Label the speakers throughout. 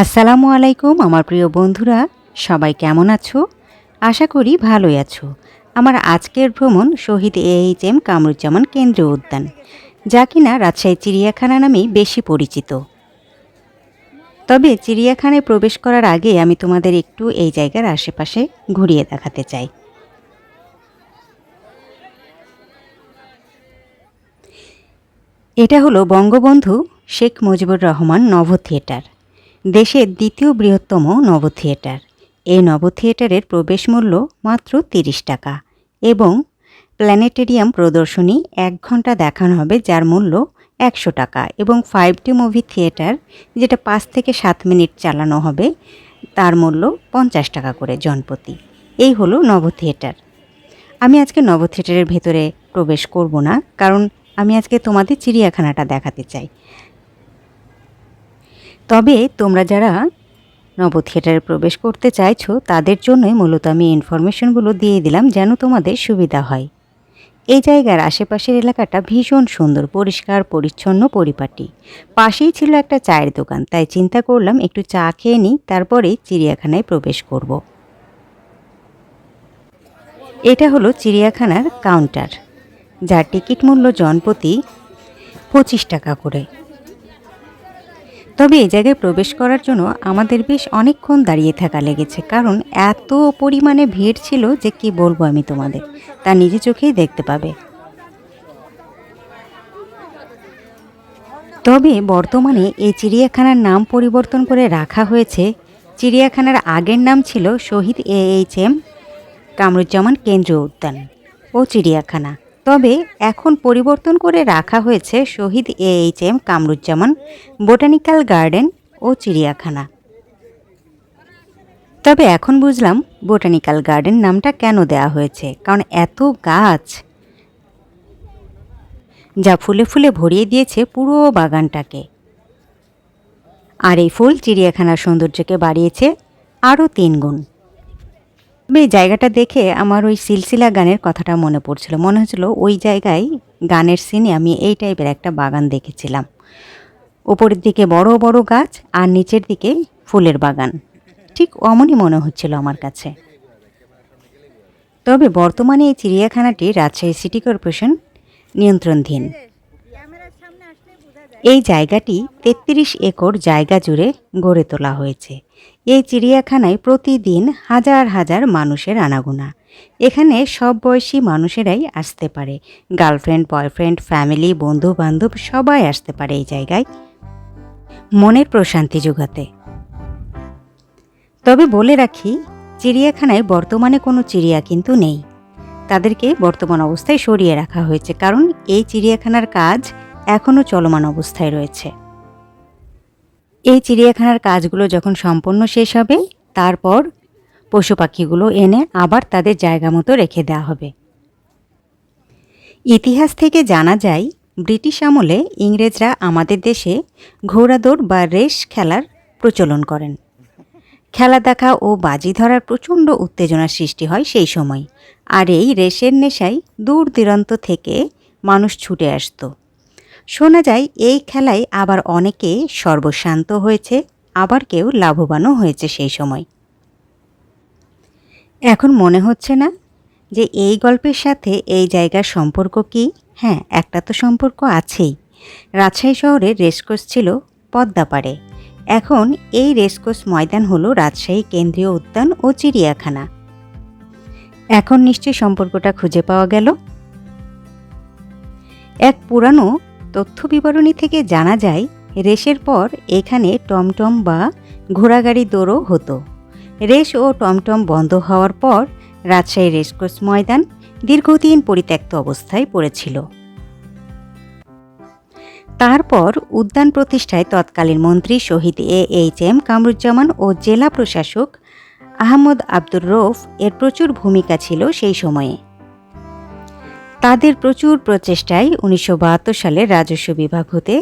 Speaker 1: আসসালামু আলাইকুম, আমার প্রিয় বন্ধুরা। সবাই কেমন আছো? আশা করি ভালোই আছো। আমার আজকের ভ্রমণ শহীদ এইচ এম কামরুজ্জামান কেন্দ্রীয় উদ্যান, যা কিনা রাজশাহী চিড়িয়াখানা নামেই বেশি পরিচিত। তবে চিড়িয়াখানায় প্রবেশ করার আগে আমি তোমাদের একটু এই জায়গার আশেপাশে ঘুরিয়ে দেখাতে চাই। এটা হলো বঙ্গবন্ধু শেখ মুজিবুর রহমান নভ থিয়েটার দেশের দ্বিতীয় বৃহত্তম নব থিয়েটার এই নব থিয়েটারের প্রবেশ মূল্য মাত্র তিরিশ টাকা এবং প্ল্যানেটেরিয়াম প্রদর্শনী এক ঘণ্টা দেখানো হবে যার মূল্য একশো টাকা এবং ফাইভ ডি মুভি থিয়েটার যেটা পাঁচ থেকে সাত মিনিট চালানো হবে, তার মূল্য পঞ্চাশ টাকা করে জনপ্রতি। এই হলো নব থিয়েটার আমি আজকে নব থিয়েটারের ভেতরে প্রবেশ করব না, কারণ আমি আজকে তোমাদের চিড়িয়াখানাটা দেখাতে চাই। তবে তোমরা যারা নব থিয়েটারে প্রবেশ করতে চাইছো, তাদের জন্যই মূলত আমি ইনফরমেশনগুলো দিয়ে দিলাম যেন তোমাদের সুবিধা হয়। এই জায়গার আশেপাশের এলাকাটা ভীষণ সুন্দর, পরিষ্কার, পরিচ্ছন্ন পরিপাটি পাশেই ছিল একটা চায়ের দোকান, তাই চিন্তা করলাম একটু চা খেয়ে নিই তারপরে চিড়িয়াখানায় প্রবেশ করব। এটা হলো চিড়িয়াখানার কাউন্টার, যার টিকিট মূল্য জনপ্রতি পঁচিশ টাকা করে তবে এই জায়গায় প্রবেশ করার জন্য আমাদের বেশ অনেকক্ষণ দাঁড়িয়ে থাকা লেগেছে, কারণ এত পরিমাণে ভিড় ছিল যে কি বলব আমি তোমাদের। তা নিজে চোখেই দেখতে পাবে। তবে বর্তমানে এই চিড়িয়াখানার নাম পরিবর্তন করে রাখা হয়েছে। চিড়িয়াখানার আগের নাম ছিল Shahid A H M Kamruzzaman কেন্দ্রীয় উদ্যান ও চিড়িয়াখানা। তবে এখন পরিবর্তন করে রাখা হয়েছে Shahid A H M Kamruzzaman, botanical garden ও চিড়িয়াখানা। তবে এখন বুঝলাম বোটানিক্যাল গার্ডেন নামটা কেন দেয়া হয়েছে, কারণ এত গাছ যা ফুলে ফুলে ভরিয়ে দিয়েছে পুরো বাগানটাকে। আর এই ফুল চিড়িয়াখানার সৌন্দর্যকে বাড়িয়েছে আরও তিন গুণ। তবে এই জায়গাটা দেখে আমার ওই সিলসিলা গানের কথাটা মনে পড়ছিল। মনে হচ্ছিল ওই জায়গায় গানের সিনে আমি এই টাইপের একটা বাগান দেখেছিলাম। উপরের দিকে বড় বড় গাছ আর নিচের দিকে ফুলের বাগান। ঠিক অমনই মনে হচ্ছিল আমার কাছে। তবে বর্তমানে এই চিড়িয়াখানাটি রাজশাহী সিটি কর্পোরেশন নিয়ন্ত্রণধীন। এই জায়গাটি তেত্রিশ একর জায়গা জুড়ে গড়ে তোলা হয়েছে। এই চিড়িয়াখানায় প্রতিদিন হাজার হাজার মানুষের আনাগোনা। এখানে সব বয়সী মানুষেরাই আসতে পারে। গার্লফ্রেন্ড, বয়ফ্রেন্ড, ফ্যামিলি বন্ধু বান্ধব সবাই আসতে পারে এই জায়গায়। মনের প্রশান্তি যোগাতে। তবে বলে রাখি, চিড়িয়াখানায় বর্তমানে কোনো চিড়িয়া কিন্তু নেই। তাদেরকে বর্তমান অবস্থায় সরিয়ে রাখা হয়েছে, কারণ এই চিড়িয়াখানার কাজ এখনও চলমান অবস্থায় রয়েছে। এই চিড়িয়াখানার কাজগুলো যখন সম্পূর্ণ শেষ হবে, তারপর পশু পাখিগুলো এনে আবার তাদের জায়গা মতো রেখে দেওয়া হবে। ইতিহাস থেকে জানা যায়, ব্রিটিশ আমলে ইংরেজরা আমাদের দেশে ঘোড়াদৌড় বা রেস খেলার প্রচলন করেন। খেলা দেখা ও বাজি ধরার প্রচণ্ড উত্তেজনার সৃষ্টি হয় সেই সময়। আর এই রেসের নেশায় দূর দূরান্ত থেকে মানুষ ছুটে আসতো। শোনা যায়, এই খেলায় আবার অনেকে সর্বশান্ত হয়েছে, আবার কেউ লাভবানও হয়েছে সেই সময়। এখন মনে হচ্ছে না যে এই গল্পের সাথে এই জায়গার সম্পর্ক কি? হ্যাঁ একটা তো সম্পর্ক আছেই। রাজশাহী শহরের রেসকোর্স ছিল পদ্মাপাড়ে। এখন এই রেসকোর্স ময়দান হলো রাজশাহী কেন্দ্রীয় উদ্যান ও চিড়িয়াখানা। এখন নিশ্চয়ই সম্পর্কটা খুঁজে পাওয়া গেল। এক পুরানো তথ্য বিবরণী থেকে জানা যায়, রেসের পর এখানে টমটম বা ঘোড়াগাড়ি দৌড়ও হতো। রেস ও টমটম বন্ধ হওয়ার পর রাজশাহী রেসকোর্স ময়দান দীর্ঘদিন পরিত্যক্ত অবস্থায় পড়েছিল। তারপর উদ্যান প্রতিষ্ঠায় তৎকালীন মন্ত্রী Shahid A H M Kamruzzaman ও জেলা প্রশাসক আহমদ আব্দুর রৌফ এর প্রচুর ভূমিকা ছিল সেই সময়ে। তাদের প্রচুর প্রচেষ্টায় উনিশশো বাহাত্তর সালে রাজস্ব বিভাগ হতে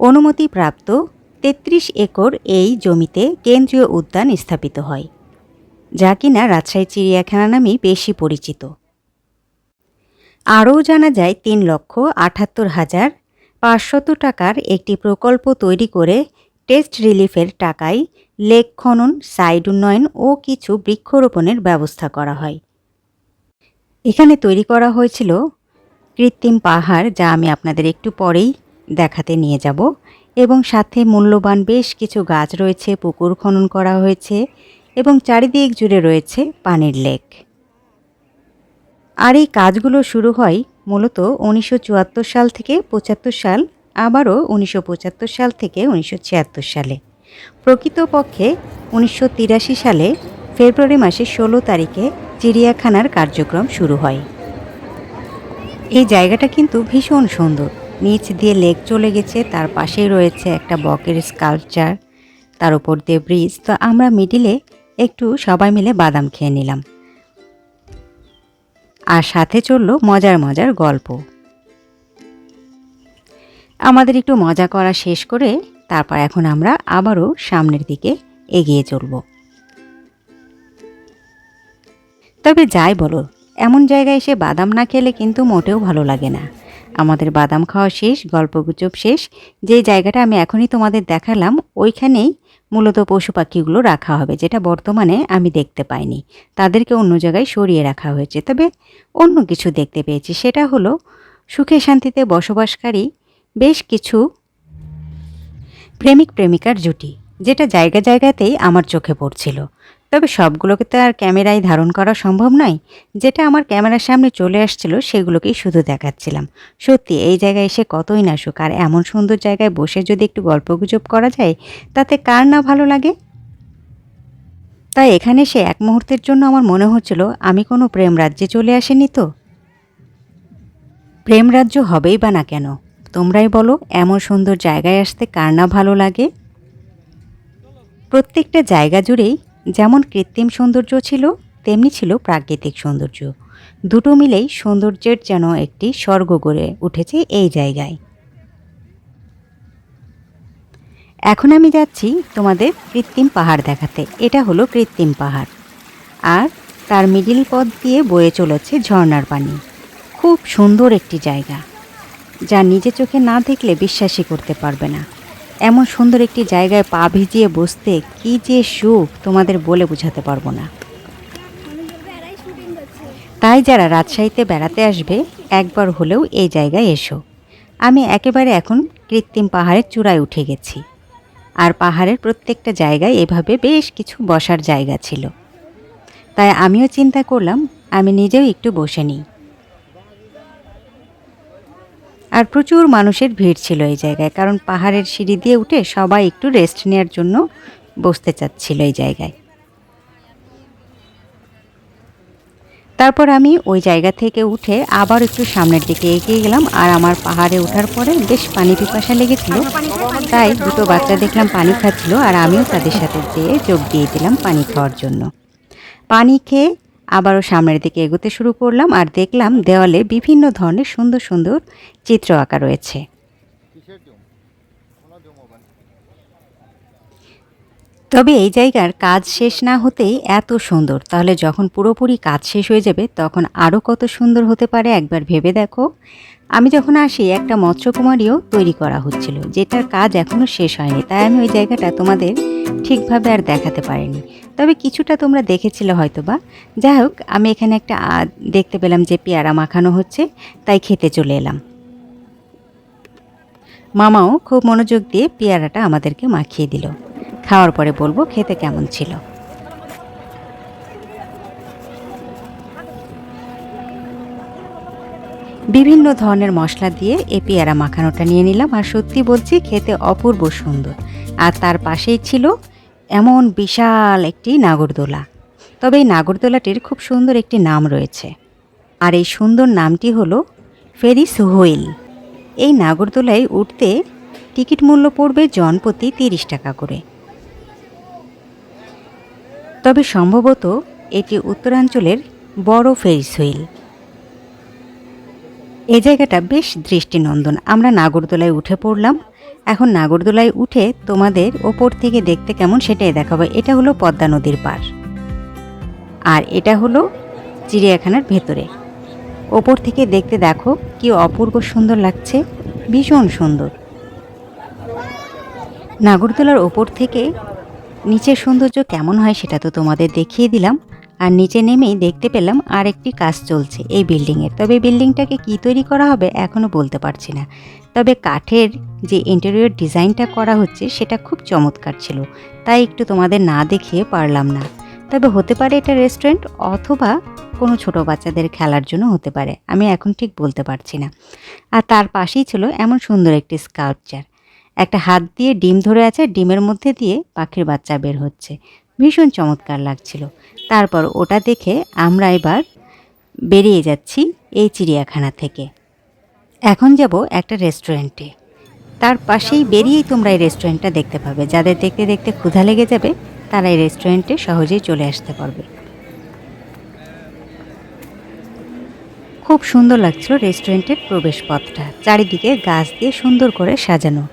Speaker 1: অনুমতিপ্রাপ্ত তেত্রিশ একর এই জমিতে কেন্দ্রীয় উদ্যান স্থাপিত হয়, যা কিনা রাজশাহী চিড়িয়াখানা নামেই বেশি পরিচিত। আরও জানা যায়, তিন লক্ষ আটাত্তর হাজার পাঁচশত টাকার একটি প্রকল্প তৈরি করে টেস্ট রিলিফের টাকায় লেক খনন, সাইড উন্নয়ন ও কিছু বৃক্ষরোপণের ব্যবস্থা করা হয়। এখানে তৈরি করা হয়েছিল কৃত্রিম পাহাড় যা আমি আপনাদের একটু পরেই দেখাতে নিয়ে যাব। এবং সাথে মূল্যবান বেশ কিছু গাছ রয়েছে, পুকুর খনন করা হয়েছে এবং চারিদিক জুড়ে রয়েছে পানির লেক। আর এই কাজগুলো শুরু হয় মূলত উনিশশো চুয়াত্তর সাল থেকে পঁচাত্তর সাল, আবারও উনিশশো পঁচাত্তর সাল থেকে উনিশশো ছিয়াত্তর সালে। প্রকৃতপক্ষে উনিশশো তিরাশি সালে ফেব্রুয়ারি মাসের ষোলো তারিখে চিড়িয়াখানার কার্যক্রম শুরু হয়। এই জায়গাটা কিন্তু ভীষণ সুন্দর। নিচ দিয়ে লেক চলে গেছে, তার পাশেই রয়েছে একটা বকের স্কাল্পচার, তার উপর দিয়ে ব্রিজ। তো আমরা মিডিলে একটু সবাই মিলে বাদাম খেয়ে নিলাম। আর সাথে চলল মজার মজার গল্প। আমাদের একটু মজা করা শেষ করে তারপর এখন আমরা আবারও সামনের দিকে এগিয়ে চলব। তবে যাই বলো এমন জায়গায় এসে বাদাম না খেলে কিন্তু মোটেও ভালো লাগে না। আমাদের বাদাম খাওয়া শেষ গল্পগুজব শেষ। যে জায়গাটা আমি এখনই তোমাদের দেখালাম, ওইখানেই মূলত পশু পাখিগুলো রাখা হবে, যেটা বর্তমানে আমি দেখতে পাইনি। তাদেরকে অন্য জায়গায় সরিয়ে রাখা হয়েছে। তবে অন্য কিছু দেখতে পেয়েছি। সেটা হলো, সুখে শান্তিতে বসবাসকারী বেশ কিছু প্রেমিক প্রেমিকার জুটি, যেটা জায়গা জায়গাতেই আমার চোখে পড়ছিল। তবে সবগুলোকে তো আর ক্যামেরায় ধারণ করা সম্ভব নয়। যেটা আমার ক্যামেরার সামনে চলে আসছিল, সেগুলোকেই শুধু দেখাচ্ছিলাম। সত্যি, এই জায়গায় এসে কতই না সুখ। আর এমন সুন্দর জায়গায় বসে যদি একটু গল্পগুজব করা যায়, তাতে কার না ভালো লাগে? তাই এখানে সে এক মুহূর্তের জন্য আমার মনে হচ্ছিল, আমি কোনো প্রেম রাজ্যে চলে আসেনি তো? প্রেম রাজ্য হবেই বা না কেন? তোমরাই বলো, এমন সুন্দর জায়গায় আসতে কার না ভালো লাগে? প্রত্যেকটা জায়গা জুড়েই যেমন কৃত্রিম সৌন্দর্য ছিল, তেমনি ছিল প্রাকৃতিক সৌন্দর্য। দুটো মিলেই সৌন্দর্যের যেন একটি স্বর্গ গড়ে উঠেছে এই জায়গায়। এখন আমি যাচ্ছি তোমাদের কৃত্রিম পাহাড় দেখাতে। এটা হলো কৃত্রিম পাহাড়। আর তার মিডিল পথ দিয়ে বয়ে চলেছে ঝর্ণার পানি। খুব সুন্দর একটি জায়গা। যা নিজে চোখে না দেখলে বিশ্বাসই করতে পারবে না। এমন সুন্দর একটি জায়গায় পা ভিজিয়ে বসতে কি যে সুখ তোমাদের বলে বোঝাতে পারব না। তাই যারা রাজশাহীতে বেড়াতে আসবে, একবার হলেও এই জায়গায় এসো। আমি একেবারে এখন কৃত্রিম পাহাড়ের চূড়ায় উঠে গেছি। আর পাহাড়ের প্রত্যেকটা জায়গায় এভাবে বেশ কিছু বসার জায়গা ছিল। তাই আমিও চিন্তা করলাম, আমি নিজেও একটু বসে নিই। আর প্রচুর মানুষের ভিড় ছিল এই জায়গায়, কারণ পাহাড়ের সিঁড়ি দিয়ে উঠে সবাই একটু রেস্ট নেওয়ার জন্য বসতে চাচ্ছিল এই জায়গায়। তারপর আমি ওই জায়গা থেকে উঠে আবার একটু সামনের দিকে এগিয়ে গেলাম আর আমার পাহাড়ে ওঠার পরে বেশ পানি পিপাসা লেগেছিল, তাই দুটো বাচ্চা দেখলাম পানি খাচ্ছিল আর আমিও তাদের সাথে যেয়ে যোগ দিয়ে দিলাম পানি খাওয়ার জন্য। পানি খেয়ে আবারও সামনের দিকে এগোতে শুরু করলাম আর দেখলাম দেওয়ালে বিভিন্ন ধরনের সুন্দর সুন্দর চিত্র আঁকা রয়েছে। তবে এই জায়গার কাজ শেষ না হতেই এত সুন্দর। তাহলে যখন পুরোপুরি কাজ শেষ হয়ে যাবে তখন আরও কত সুন্দর হতে পারে একবার ভেবে দেখো। আমি যখন আসি, একটা মৎস্যকুমারীও তৈরি করা হচ্ছিল, যেটার কাজ এখনও শেষ হয়নি। তাই আমি ওই জায়গাটা তোমাদের ঠিকভাবে আর দেখাতে পারিনি। তবে কিছুটা তোমরা দেখেছিলে হয়তো বা যাই হোক, আমি এখানে একটা দেখতে পেলাম যে পেয়ারা মাখানো হচ্ছে, তাই খেতে চলে এলাম। মামাও খুব মনোযোগ দিয়ে পেয়ারাটা আমাদেরকে মাখিয়ে দিল। খাওয়ার পরে বলব খেতে কেমন ছিল। বিভিন্ন ধরনের মশলা দিয়ে এই পেয়ারা মাখানোটা নিয়ে নিলাম। আর সত্যি বলছি, খেতে অপূর্ব সুন্দর। আর তার পাশেই ছিল এমন বিশাল একটি নাগরদোলা। তবে এই নাগরদোলাটির খুব সুন্দর একটি নাম রয়েছে। আর এই সুন্দর নামটি হলো ফেরিস হুইল। এই নাগরদোলায় উঠতে টিকিট মূল্য পড়বে জনপ্রতি তিরিশ টাকা করে। তবে সম্ভবত এটি উত্তরাঞ্চলের বড় ফেরিস হুইল। এই জায়গাটা বেশ দৃষ্টিনন্দন। আমরা নাগরদোলায় উঠে পড়লাম। এখন নাগরদোলায় উঠে তোমাদের ওপর থেকে দেখতে কেমন সেটাই দেখাবো। এটা হলো পদ্মা নদীর পার আর এটা হলো চিড়িয়াখানার ভেতরে। ওপর থেকে দেখতে দেখো কি অপূর্ব সুন্দর লাগছে। ভীষণ সুন্দর। নাগরদোলার ওপর থেকে নিচের সৌন্দর্য কেমন হয় সেটা তো তোমাদের দেখিয়ে দিলাম। আর নিচে নেমেই দেখতে পেলাম আর একটি কাজ চলছে এই বিল্ডিংয়ের তবে বিল্ডিংটাকে কি তৈরি করা হবে এখনও বলতে পারছি না। তবে কাঠের যে ইন্টেরিয়র ডিজাইনটা করা হচ্ছে সেটা খুব চমৎকার ছিল। তাই একটু তোমাদের না দেখিয়ে পারলাম না। তবে হতে পারে এটা রেস্টুরেন্ট অথবা কোনো ছোট বাচ্চাদের খেলার জন্য হতে পারে। আমি এখন ঠিক বলতে পারছি না। আর তার পাশেই ছিল এমন সুন্দর একটি স্কাল্পচার একটা হাত দিয়ে ডিম ধরে আছে, ডিমের মধ্যে দিয়ে পাখির বাচ্চা বের হচ্ছে। ভীষণ চমৎকার লাগছিল। তারপর ওটা দেখে আমরা এবার বেরিয়ে যাচ্ছি এই চিড়িয়াখানা থেকে। এখন যাব একটা রেস্টুরেন্টে। তার পাশেই বেরিয়েই তোমরা এই রেস্টুরেন্টটা দেখতে পাবে। যাদের দেখতে দেখতে ক্ষুধা লেগে যাবে, তারা এই রেস্টুরেন্টে সহজেই চলে আসতে পারবে। খুব সুন্দর লাগছিল রেস্টুরেন্টের প্রবেশপথটা। চারিদিকে গাছ দিয়ে সুন্দর করে সাজানো।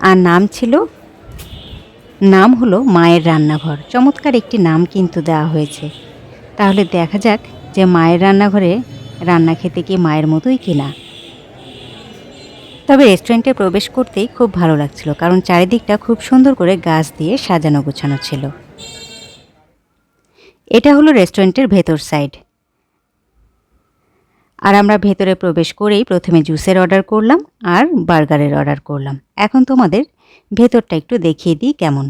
Speaker 1: আর নাম ছিল নাম হলো মায়ের রান্নাঘর। চমৎকার একটি নাম কিন্তু দেওয়া হয়েছে। তাহলে দেখা যাক যে মায়ের রান্নাঘরে রান্না খেতে কি মায়ের মতোই কিনা তবে রেস্টুরেন্টে প্রবেশ করতেই খুব ভালো লাগছিল, কারণ চারিদিকটা খুব সুন্দর করে গাছ দিয়ে সাজানো গোছানো ছিল। এটা হলো রেস্টুরেন্টের ভেতর সাইড। আর আমরা ভেতরে প্রবেশ করেই প্রথমে জুসের অর্ডার করলাম আর বার্গারের অর্ডার করলাম। এখন তোমাদের ভেতরটা একটু দেখিয়ে দিই কেমন।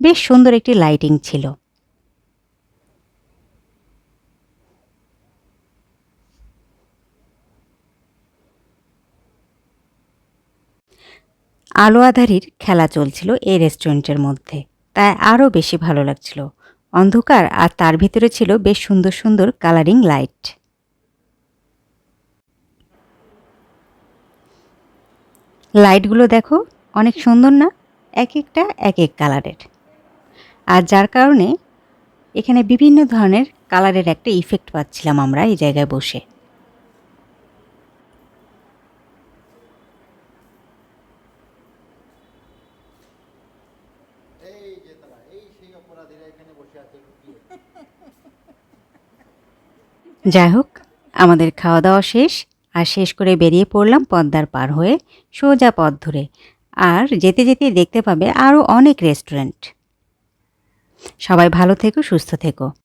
Speaker 1: বেশ সুন্দর একটি লাইটিং ছিল। আলো আধারির খেলা চলছিল এই রেস্টুরেন্টের মধ্যে। তাই আরও বেশি ভালো লাগছিল। অন্ধকার আর তার ভিতরে ছিল বেশ সুন্দর সুন্দর কালারিং লাইট লাইটগুলো দেখো। অনেক সুন্দর না? এক একটা, এক এক কালারের আর যার কারণে এখানে বিভিন্ন ধরনের কালারের একটা ইফেক্ট পাচ্ছিলাম আমরা এই জায়গায় বসে। যাই হোক, আমাদের খাওয়া দাওয়া শেষ, আর শেষ করে বেরিয়ে পড়লাম পদ্মার পার হয়ে সোজা পথ ধরে। আর যেতে যেতে দেখতে পাবে আরও অনেক রেস্টুরেন্ট। সবাই ভালো থেকো সুস্থ থেকো।